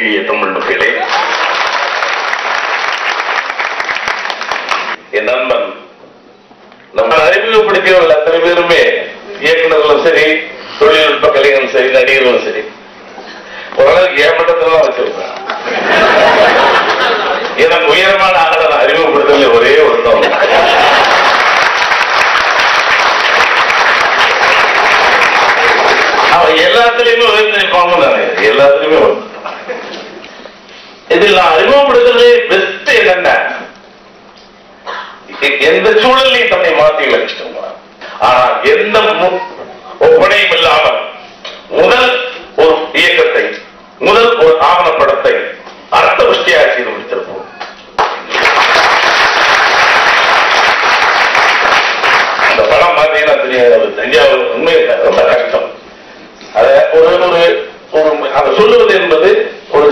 என் தமிழ் மக்களே என் நண்பன் நம்ம அறிமுகப்படுத்தியவர்கள் அத்தனை பேருமே இயக்குநர்களும் சரி தொழில்நுட்ப கலைஞரும் சரி நடிகர்களும் சரி. ஓரளவுக்கு ஏமாற்றத்துல தான் வச்சிருக்கேன். எனக்கு உயரமான ஆளை நான் அறிமுகப்படுத்தல ஒரே ஒருத்தம் அவன் எல்லாத்துலயுமே உயர்ந்து நிற்பாங்க எல்லாத்துலயுமே உயர்ந்து. இதில் நான் அறிமுகப்படுத்துறது பெஸ்ட் என்னென்ன? எந்த சூழலையும் தன்னை மாற்றி வச்சிட்டோம்? ஆனா எந்த ஒப்பனையும் இல்லாமல் முதல் ஒரு இயக்கத்தை முதல் ஒரு ஆவணப்படத்தை அர்த்த புஷ்டியாக செய்து முடித்திருப்போம். அந்த படம் பார்த்தீங்கன்னா தெரியாது. தஞ்சாவூர் உண்மை ரொம்ப கஷ்டம். அத ஒரு ஒரு ஒரு அதை சொல்லுவது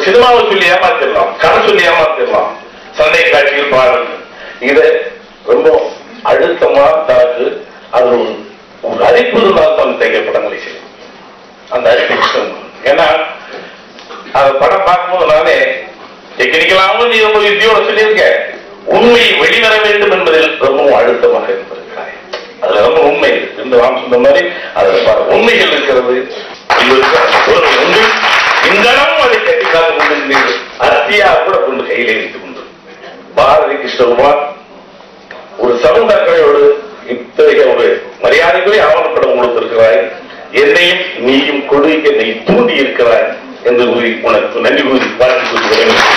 சினிமாவை சொல்லி ஏமாத்திடலாம் கதை சொல்லி ஏமாத்திடலாம். சந்தை காட்சியில் பாருங்கள் இதை ரொம்ப அழுத்தமா தனக்கு அது ஒரு ஒரு இருந்தால் தான் தைக்க படங்களை செய்யும். அந்த அரிப்பு ஏன்னா அந்த படம் பார்க்கும்போது நானே எக்கணிக்கலாமல் நீ ரொம்ப யுத்தியோட சொல்லியிருக்க. உண்மை வெளிவர வேண்டும் என்பதில் ரொம்பவும் அழுத்தமாக இருந்திருக்கிறாய். அதுல ரொம்ப உண்மை இருக்கு. இந்த ராம் சொன்ன மாதிரி அதுல பல உண்மைகள் இருக்கிறது. இது ஒரு உண்மை கையிலே வைத்துக் கொண்டு. பாரதி கிருஷ்ணகுமார் ஒரு சமூக இத்தகைய ஒரு மரியாதைக்குரிய ஆவணப்படம் கொடுத்திருக்கிறாய். என்னையும் நீயும் கொடுக்க நீ தூண்டி இருக்கிறாய் என்று கூறி உனக்கு நன்றி கூறி வாழ்த்து கூறுகிறேன்